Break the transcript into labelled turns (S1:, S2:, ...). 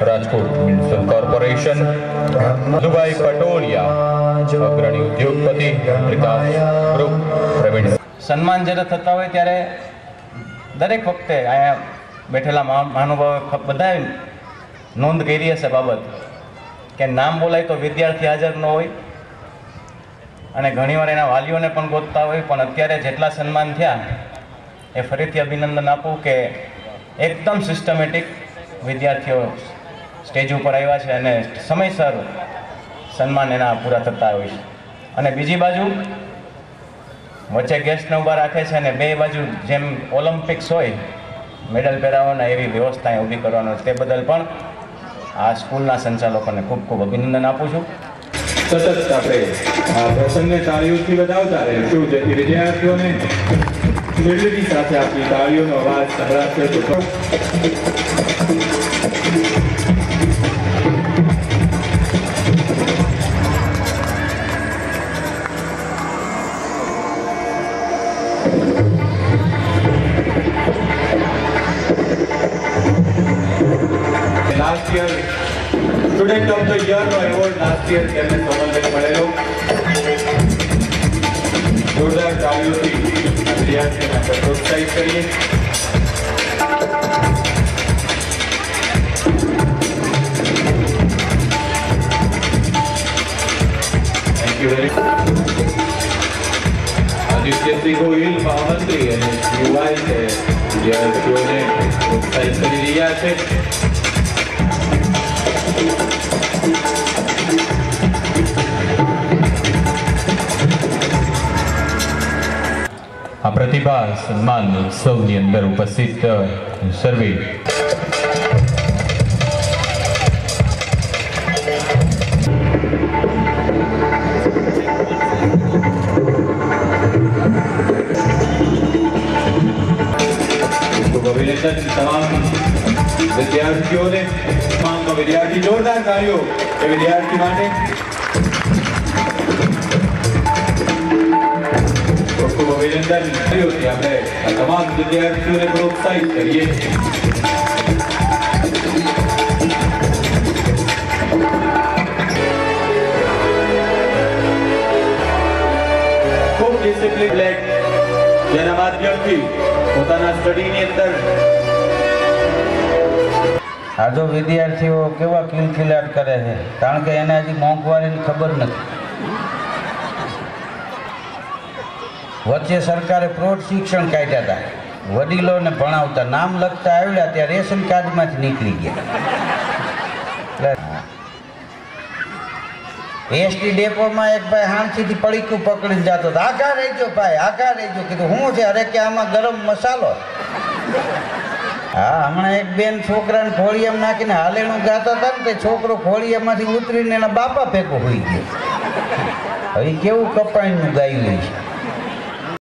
S1: Rajkot municipal corporation Madhubhai Patoliya, અગ્રણી ઉદ્યોગપતિ, વિકાસ group Pravin
S2: સન્માન જ્યારે થતા હોય ત્યારે દરેક વખતે અહીંયા બેઠેલા મહા- મહાનુભાવો બધાએ નોંધ કરી હશે બાબત કે નામ બોલાય તો વિદ્યાર્થી હાજર ન હોય અને ઘણીવાર એના વાલીઓને પણ ગોતતા હોય, પણ અત્યારે જેટલા સન્માન થયા એ ફરીથી અભિનંદન આપું કે એકદમ સિસ્ટમેટિક વિદ્યાર્થીઓ સ્ટેજ ઉપર આવ્યા છે અને સમયસર સન્માન એના પૂરા થતા હોય છે. અને બીજી બાજુ વચ્ચે ગેસ્ટને ઊભા રાખે છે અને બે બાજુ જેમ ઓલિમ્પિક્સ હોય, મેડલ પહેરાવવાના એવી વ્યવસ્થા ઊભી કરવાનો તે બદલ પણ આ સ્કૂલના સંચાલકોને ખૂબ ખૂબ અભિનંદન આપું છું.
S3: સતત આપણે પ્રસંગને તાળીઓથી વધાવતા રહીશું. જેથી વિદ્યાર્થીઓને Last year, student of the year award last year, MS Samal Bhai Padelo. Durda Chalusi. તાળીઓથી આ વિદ્યાર્થીઓને આપણે પ્રોત્સાહિત કરીએ thank you very Adityasinh Gohil મહામંત્રી અને યુવાઈ છે વિદ્યાર્થીઓને પ્રોત્સાહિત કરી રહ્યા છે
S1: આ પ્રતિભા સન્માન ઉત્સવની અંદર ઉપસ્થિત સર્વે
S3: ખૂબ અભિનંદન તમામ વિદ્યાર્થીઓને તમામ વિદ્યાર્થી જોરદાર તાળીઓ એ વિદ્યાર્થી માટે ખૂબ અભિનંદન આપણે તમામ વિદ્યાર્થીઓને પ્રોત્સાહિત કરીએ ખૂબ ડિસિપ્લિન લેક જેના માધ્યમથી પોતાના સ્ટડીની અંદર
S4: આ વિદ્યાર્થીઓ કેવા કિલકિલાટ કરે છે? કારણ કે એને હજી મોંઘવારીની ખબર નથી. વચ્ચે સરકારે પ્રૌઢ શિક્ષણ કાઢ્યા હતા વડીલોને ભણાવતા નામ લખતા આવ્યા ત્યાં રેશન કાર્ડમાંથી નીકળી ગયા. એસટી ડેપોમાં એક ભાઈ હાંસીથી પડીકું પકડીને જતો હતો. આઘા રહેજો ભાઈ? આઘા રહેજો કીધું, હું છે? અરે કે આમાં ગરમ મસાલો. હા, હમણાં એક બેન છોકરાને ઘોડિયામાં નાખીને હાલેણું ગાતા હતા ને તે છોકરો ખોળિયામાંથી ઉતરીને એના બાપા ભેગો હોઈ ગયો. હવે કેવું કપાઈનું ગાયું છે